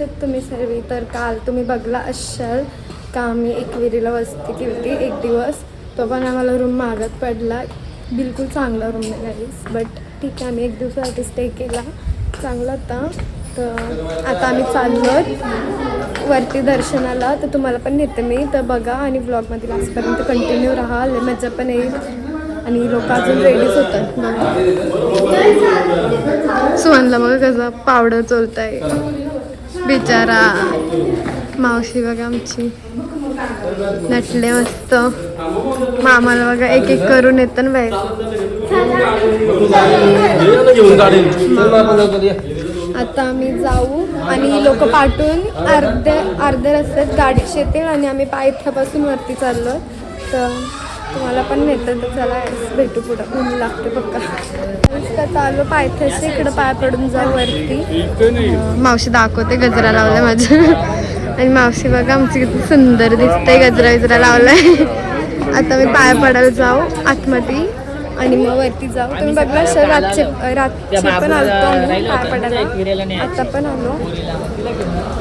कसे तुम्ही सर्व तर काल तुम्ही बघला असाल का? आम्ही एकविरीला वस्ती केली एक दिवस. तो पण आम्हाला रूम मागत पडला. बिलकुल चांगला रूम नाही बट ठीक आहे आम्ही एक दिवसासाठी स्टे केला. चांगला होता. तर आता आम्ही चाललो वरती दर्शनाला. तर तुम्हाला पण नेते मी. तर बघा आणि ब्लॉगमध्ये लास्टपर्यंत कंटिन्यू राहा. मजा पण येईल. आणि लोक अजून रेडीच होतात बघा मग कसं पावडर चोलताय. बिचारा मावशी बघा आमची. नटले मस्त. मामाला बघा एक एक करून येतं ना बाहेर. आता आम्ही जाऊ आणि लोक पाठवून अर्ध्या अर्ध्या रस्त्यात गाडीच येतील आणि आम्ही पायथ्यापासून वरती चाललो तर तुम्हाला पण नेतं तर चला भेटू पुढं. ऊन लागते पक्का चालू पायथ्याशी इकडं पाय पडून जाऊ वरती. मावशी दाखवते गजरा लावलाय माझ्या आणि मावशी बघा आमची किती सुंदर दिसते गजरा विजरा लावलाय. आता मी पाय पडायला जाऊ आतमध्ये. आणि मग वरती जाऊ. तुम्ही बघला सर रातचे रातचे पण आलतो आम्ही पाय पडायला. आता पण आलो.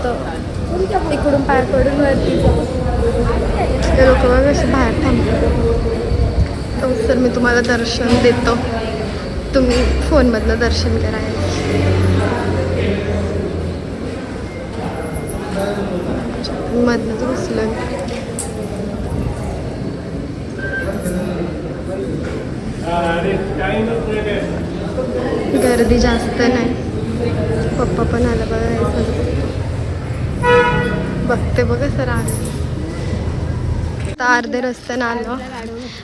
तर इकडून पाय पडून वरती जाऊ. ते लोक बघ असे बाहेर थांबले तर मी तुम्हाला दर्शन देतो. तुम्ही फोनमधलं दर्शन करा. मधनंच घुसलं गर्दी जास्त नाही. पप्पा पण आला बघा. बघते बघा सर आज आता अर्धे रस्त्यानं आलो.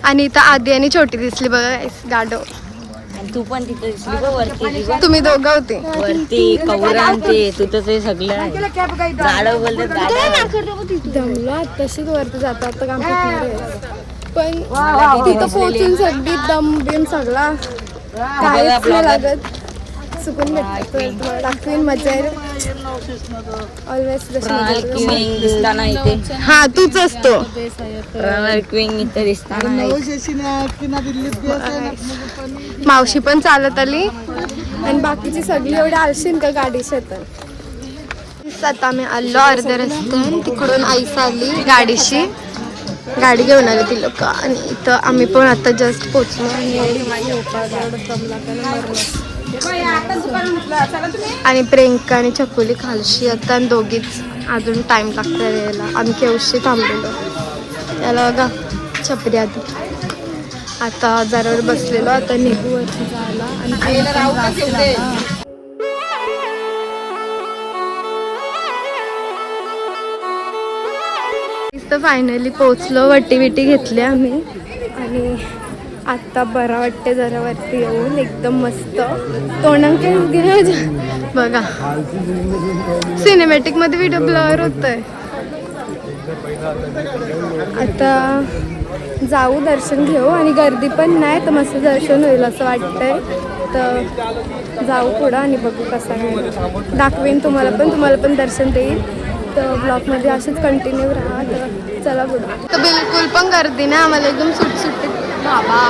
आणि इथं आधी आणि छोटी दिसली बघा गाडो. आणि तू पण तिथे दिसली बघ वरती ती बघ. तुम्ही दोघं होते. वरती कवरान ते ते सगळं आहे. झाडं बोलतात झाडं दमलो तशीच वरती जातो. आता काम. पण तिथं पोहोचून सगळी दम बिम सगळा काहीच नाही लागत. चुकून भेटतो दाखवीन मजा ऑलवेज क्विंग दिसताना इथे हा तूच असतो रनर क्विंग इथे दिसताना आहे. मावशी पण चालत आली आणि बाकीची सगळी एवढी आलशीन का गाडी शेतात आता आम्ही आलो अर्ध्या रस्त्यान तिकडून आईस आली गाडीशी गाडी घेऊन आली ती लोक आणि इथं आम्ही पण आता जस्ट पोचलो आणि प्रियंका आणि चकोली खालशी आता आणि दोघीच अजून टाइम लागतो यायला. आम्ही केवशी थांबलेलो. त्याला बघा छपरी आधी. आता जरावर बसलेलो आता निघू वरती जायला. आणि तर फायनली पोचलो वटी विटी घेतली आम्ही. आणि आत्ता बरा वाटते जरा वरती येऊन एकदम मस्त. तोंडांक बघा. सिनेमॅटिकमध्ये व्हिडिओ ब्लर होतोय. आता जाऊ दर्शन घेऊ आणि गर्दी पण नाही तर मस्त दर्शन होईल असं वाटतंय. तर जाऊ पुढं आणि बघू कसा आहे दाखवेन तुम्हाला पण तुम्हाला पण दर्शन देईल. तर ब्लॉगमध्ये असंच कंटिन्यू राहा. तर चला बघू तर बिलकुल पण गर्दी नाही आम्हाला एकदम सुटसुट बाबा.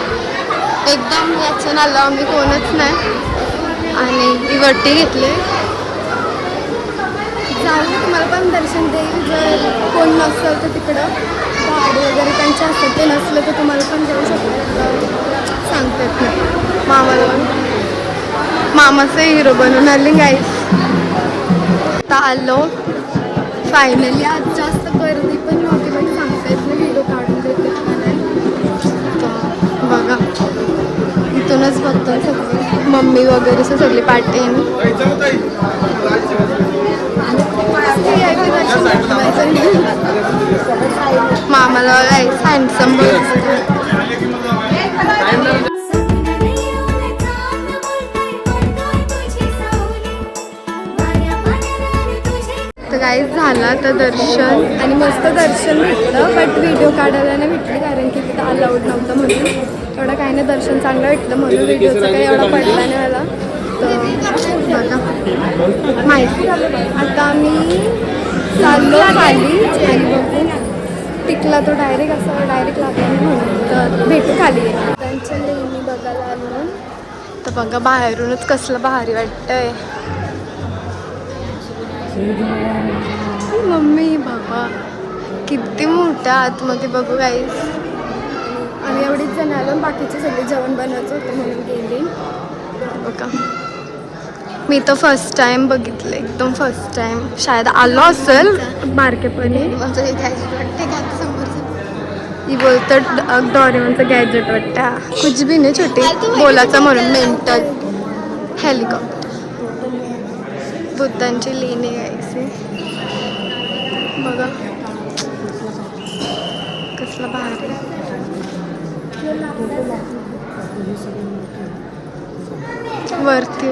एकदम याचं आलो आम्ही कोणच नाही. आणि ही वट्टी घेतली. जाऊ तुम्हाला पण दर्शन देईल. जर कोण नसेल तर तिकडं. गाडी वगैरे त्यांच्या असतात ते नसलं तर तुम्हाला पण जाऊ शकतो. सांगतात ना मामाला पण. मामाचं हिरो बनून आले गाईस आता आलो. फायनली आजच्या बघा इथूनच बघतो सगळे. मम्मी वगैरे असं सगळी पाठी मामाला हँडसम तर झाला झालं तर दर्शन. आणि मस्त दर्शन भेटलं बट व्हिडिओ काढायला नाही भेटले कारण की तिथं अलाउड नव्हतं म्हणून. एवढं काही नाही दर्शन चांगलं भेटलं म्हणून व्हिडिओचं काही एवढा पडला नाही मला. तर माहिती. आता आम्ही चाललो खाली आणि बघू टिकला तो डायरेक्ट असा डायरेक्ट लागला म्हणून. तर भेटू खाली. त्यांच्या नेहमी बघायला आलो. तर बघा बाहेरूनच कसलं भारी वाटतंय. मम्मी बाबा किती मोठ्या आतमध्ये बघू गाईस आम्ही एवढीच जण आलो बाकीचे सगळे जेवण बनवायचं होतं म्हणून गेली. बघा. मी तर फर्स्ट टाइम बघितलं एकदम फर्स्ट टाइम शायद आलो असेल. बारकेपणी ही बोलतं डॉरेमॉनचं गॅजेट वाटतं. कुछ भी नाही छोटी. बोलाचं म्हणून मेंटल हेलिकॉप्टर बुद्धांची लेणी यायची बघा. कसला भारी. वरती.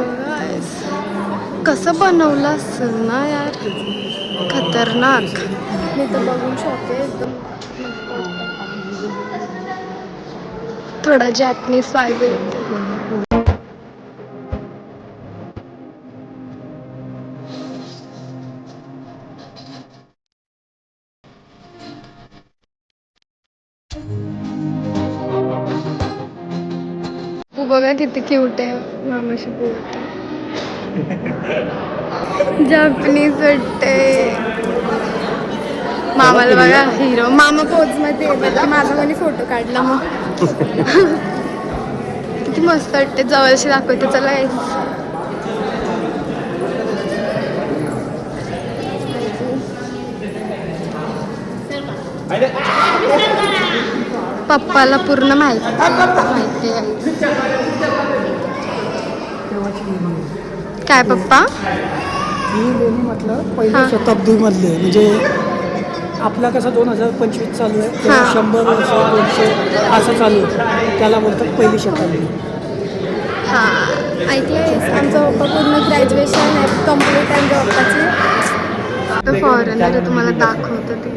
कसं बनवलं असेल ना यार खतरनाक. मी तर बघून शॉक आहे एकदम. थोडा जॅपनीज वाईब किती क्यूट आहे. मामाशी बोलते. जपनीज वाटते मामाला बघा हिरो मामा पोच मध्ये माझा कोणी फोटो काढला मग. किती मस्त वाटते. जवळशी दाखवते चला guys. पप्पाला पूर्ण माहिती माहिती आहे. काय पप्पा? ही लेणी म्हटलं. पहिल्या शताब्दीमधले म्हणजे आपला कसं दोन हजार पंचवीस चालू आहे तेव्हा. शंभर वर्ष दोनशे असं चालू आहे. त्याला बोलतात पहिली शताब्दी. हां. ऐकलंय आमचं पप्पा पूर्ण ग्रॅज्युएशन आहे कंप्लीट आहे आमच्या पप्पाची फॉरेनर तुम्हाला दाखवतं ते.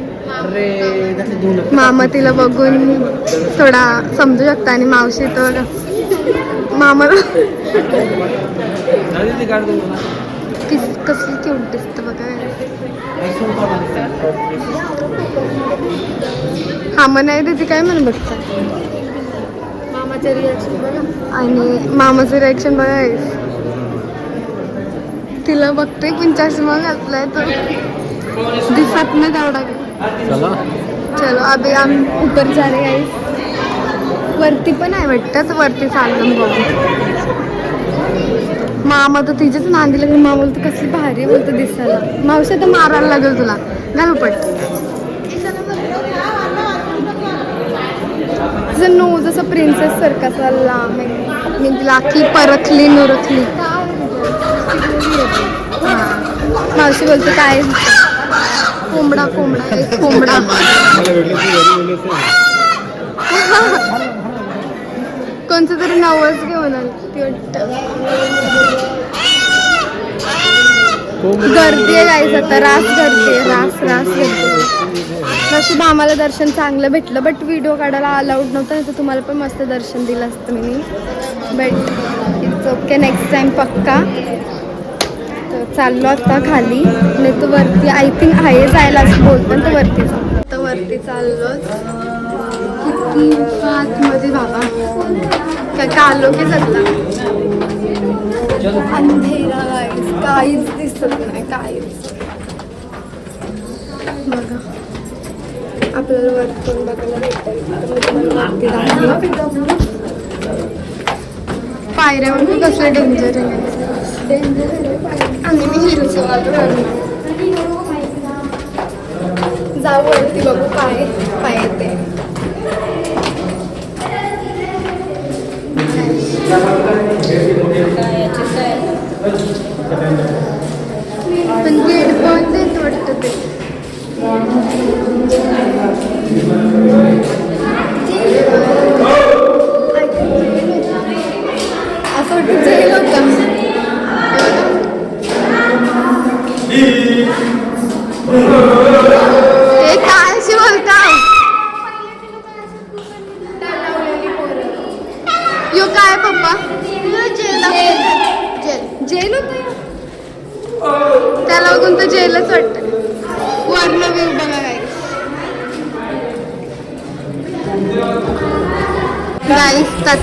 मामा तिला बघून थोडा समजू शकता आणि मावशी तर मामा किस कसली क्यूट दिसतं बघा. हा मग नाही देते काय म्हणून बघता मामाचं रिॲक्शन बघा. आणि मामाचं रिॲक्शन बघा. तिला बघते पण चष्मा घातलाय तर दिसत नाही तेवढा चलो. अभी हम ऊपर जा रहे हैं. वरती पण आहे वाटतं तर वरती चाललं बघू. मामा तर तिच्याच नांदी लागली. मामा बोलतो कसली भारी बोलतो दिसायला. मावशी तर मारायला लागेल तुला. घाल पट तिचं नो जसं प्रिन्सेस सारखा आहे मी तिला आखी परखली नुरखली हां. मावशी बोलते काय कोंबडा कोंबडा एक कोंबडा. कोणतं तरी नावच घेऊन गर्दी आहे गाईस आता रास गर्दी आहे रास रास गर्दी नशीब आम्हाला दर्शन चांगलं भेटलं बट व्हिडिओ काढायला अलाउड नव्हतं नाही तर तुम्हाला पण मस्त दर्शन दिलं असतं मी. But it's okay next time पक्का. तर चाललो आता खाली. नाही तर वरती आय थिंक आहे जायला असं बोलतं तर वरती जाऊ तर वरती चाललो. किती आतमध्ये बाबा. काय का आलो की जाता अंधेरा गाईस काहीच दिसत नाही काहीच. बघा. आपल्याला वरतून बघायला भेटेल वरती पायऱ्यावर कसलं डेंजर आहे? डेंजर आणि मी हिरोचं जाऊ वरती बघू पाय पाय येते. पण गेट बंद आहे वाटतं ते.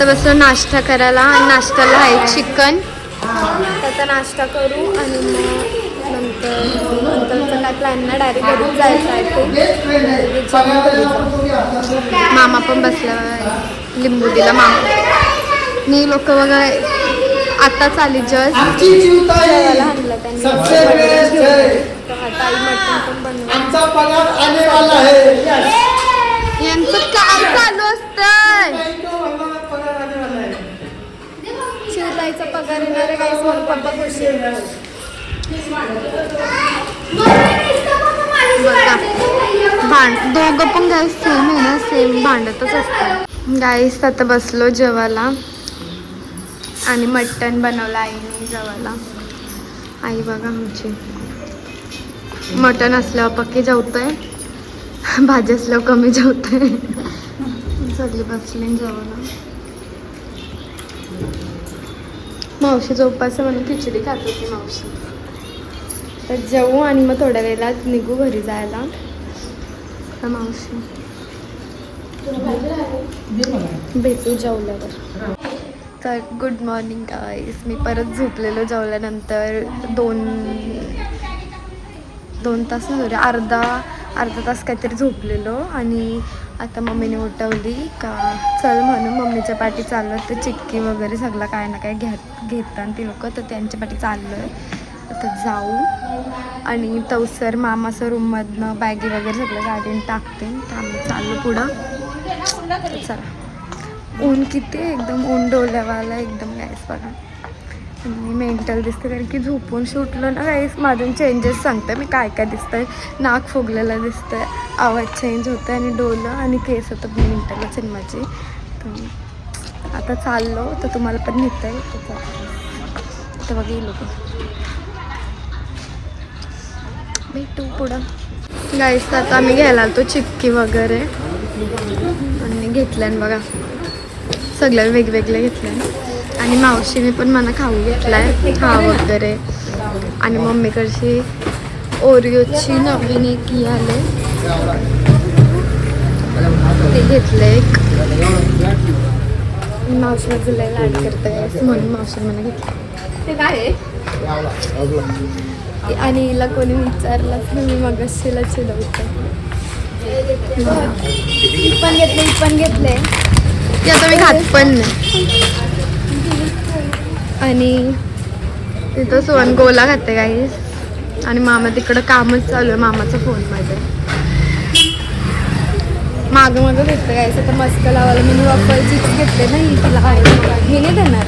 आता बसलो नाश्ता करायला. आणि नाश्त्याला आहे चिकन. त्याचा नाश्ता करू आणि मग नंतर तर अंकलचा काय प्लॅन ना डायरेक्ट जायचं आहे ते. मामा पण बसला दिला मामा. नी लोक बघा जस्ट. जेवायला आणलं त्यांनी. आता मटण पण वाला है यांचं काय चालू असतंय. आहे? भांड दोघं पण गाईस सेम आहे ना सेम भांडतच असतात. गाईस आता बसलो जेवायला. आणि मटण बनवलं आईने जेवायला. आई बघा आमची. मटण असल्यावर पक्की जेवतोय. भाजी असल्यावर कमी जेवतोय. सगळी बसली जेवायला. मावशीचा उपवास म्हणून खिचडी खात होती मावशी. तर जेवू आणि मग थोड्या वेळात निघू घरी जायला. तर मावशी. भेटू जेवल्यावर. तर गुड मॉर्निंग गाईस मी परत झोपलेलो जेवल्यानंतर दोन दोन तास अर्धा अर्धा तास काहीतरी झोपलेलो आणि आता मम्मीने उठवली का? चल म्हणून मम्मीच्या पाठी चाललं तर चिक्की वगैरे सगळं काय ना काय घेत घेतात ती लोक. तर त्यांच्या पाठी चाललं आहे आता जाऊ. आणि तवसर मामाचं रूममधनं बॅगी वगैरे सगळं गाडीने टाकते. तर आम्ही चाललो पुढं. चला. ऊन किती आहे, एकदम ऊन डोल्यावाला एकदम गॅस बघा. आणि मेंटल दिसतं कारण की झोपून सुटलो ना काहीच माझं चेंजेस सांगते मी काय काय दिसतंय. नाक फुगलेलं दिसतंय आवाज चेंज होतं आणि डोलं आणि केस होतं मेंटलच आहे माझी तर आता चाललो तर तुम्हाला पण नेता. आहे तर चला. तर बघा लोक. भेटू पुढं. गाईस तर आता आम्ही घ्यायला आलो चिक्की वगैरे. आणि घेतल्यान बघा. सगळ्या वेगवेगळ्या घेतल्या आणि मावशीने पण मला खाऊ घेतलाय. हा वगैरे. आणि मम्मीकडची ओरिओची नवीन एक ही आले. ते घेतलं एक. मावशी माझं लय लाड करते म्हणून मावशी मला घेतलं ते काय आणि हिला कोणी विचारलंच नाही मी मग शिला चिडवते पण घेतले पण घेतले. ते आता मी खात पण नाही. आणि तिथं सोन गोला खाते काही आणि मामा तिकडं कामच चालू आहे मामाच्या फोनमध्ये मागं मागं घेतलं काय तर मस्क लावायला मी वॉफल चिप्स घेतले ना ही तिला हे नाही देणार?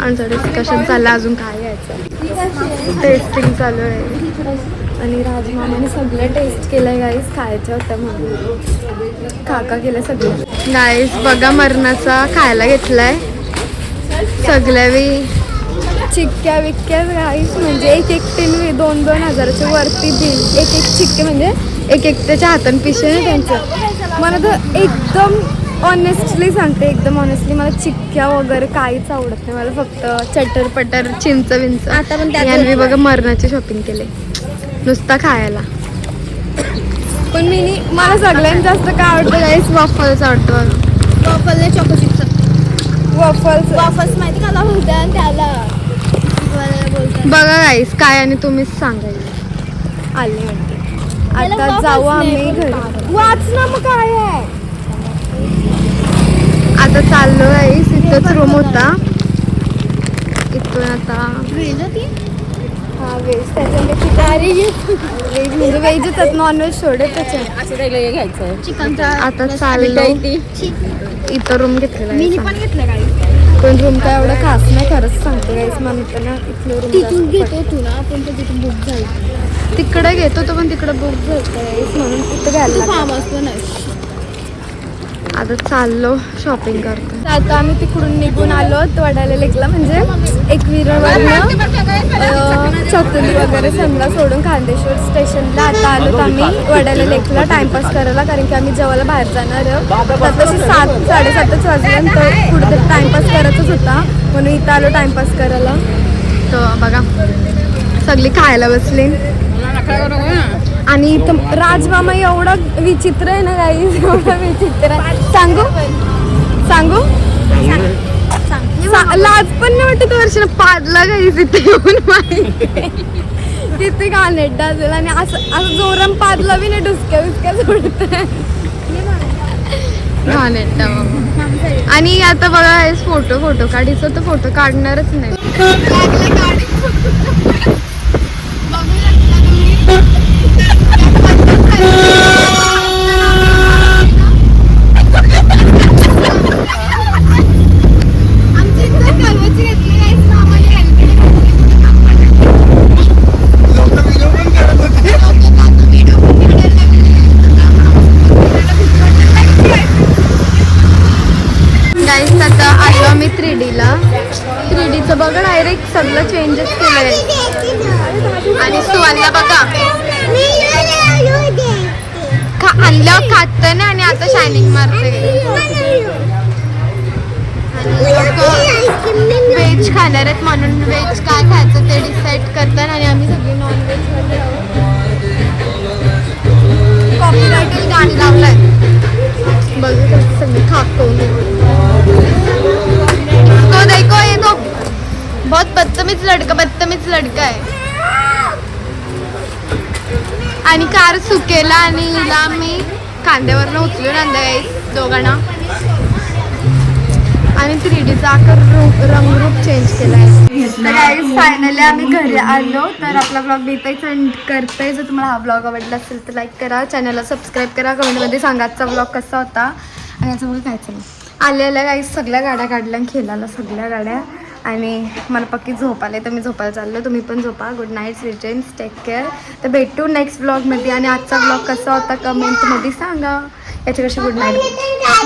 आमचं डिस्कशन चाललं अजून काय यायचं? टेस्टिंग चालू आहे. आणि राजमामाने सगळं टेस्ट केलंय गाईस खायचं होतं म्हणून. काका केलं सगळं. गाईस बघा मरणाचा खायला घेतलाय. सगळ्या बी चिक्क्या विक्क्या गाईस म्हणजे एक एक टीन दोन दोन हजाराच्या वरती बिल एक एक चिक्के म्हणजे एक एक त्याच्या हातान पिशे ना त्यांचं. मला तर एकदम ऑनेस्टली सांगते एकदम ऑनेस्टली मला चिक्क्या वगैरे काहीच आवडत नाही. मला फक्त चटर पटर चिंच विंच आता पण मी बघा मरणाची शॉपिंग केले. नुसता खायला. पण मी नी- मला सगळ्यात जास्त काय आवडतं गाईस वॉफल्स आवडतं वॉफलने चॉको चिप्स वॉफल्स वॉफल्स माहिती का? बोलतात आणि त्याला बोलतात. बघा गाईस काय आणि तुम्हीच सांगायचं आले. वाटते त्याला आता waffles जाऊ नाही, आम्ही घरी? वाच ना मग काय आहे. आता चाललो गाईस इथंच रूम होता. इथून आता हा व्हेज त्याच्यामध्ये म्हणजे व्हेजच आहेत नॉनव्हेज सोडे त्याच्यात असं त्याला हे घ्यायचं चिकनचा आता चाललो इथं रूम घेतलेला मी आहे पण घेतलं काही पण रूम काय एवढं खास नाही खरंच सांगते गाईस म्हणतो ना इथलं तिथून रूम घेतो तू ना आपण तर तिथून बुक झाली. तिकडे घेतो तो पण तिकडे बुक झालं गाईस म्हणून तिथं घ्यायला. फार्म नाही. आता चाललो शॉपिंग करतो. आता आम्ही तिकडून निघून आलो वडाल्या लेकला म्हणजे एक विरवरनं चकुली वगैरे समजा सोडून खांदेश्वर स्टेशनला आता आलो आम्ही वडाल्या लेकला टाइमपास करायला कारण की आम्ही जेवायला बाहेर जाणार आहोत. तर तशी सात साडेसातच वाजल्यानंतर कुठेतरी टाइमपास करायचाच होता म्हणून इथं आलो टाइमपास करायला. तर बघा सगळी खायला बसली. आणि इथं राजमामा एवढा विचित्र आहे ना काही एवढा विचित्र आहे. सांगू? सांगू? सा- लाज पण नाही वाटत वर्षाला. पाडला गाईस इथे येऊन माहिती किती घाणेड्डा असेल आणि असं असं जोराम पाडला बी नाही डुसक्या बिस्क्या सोडत घाणेड्डा बाबा आणि आता बघा फोटो फोटो काढायचं तर फोटो काढणारच नाही. आणि कार सुकेला आणि हिला मी कांद्यावरनं उचलून आणलं आहे दोघांना. आणि थ्री डीचा आकार रंगरूप चेंज केला आहे तर फायनली आम्ही घरी आलो. तर आपला ब्लॉग इथेच एंड करते. जर तुम्हाला हा ब्लॉग आवडला असेल तर लाईक करा. चॅनलला सबस्क्राईब करा. कमेंटमध्ये सांगा आजचा ब्लॉग कसा होता. आणि याच्यामुळे काय चालू? आलेल्या गाईज सगळ्या गाड्या काढल्या आणि खेळाला सगळ्या गाड्या. आणि मला पक्की झोप आले तर मी झोपायला चाललो. तुम्ही पण झोपा. गुड नाईट रिटेन्स टेक केअर तर भेटू नेक्स्ट ब्लॉगमध्ये आणि आजचा ब्लॉग कसा होता कमेंटमध्ये सांगा. याच्यापेक्षा गुड नाईट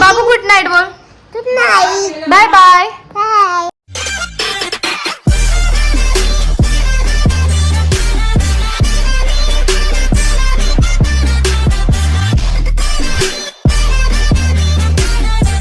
बाबू गुड नाईट बोल. Good night. Bye bye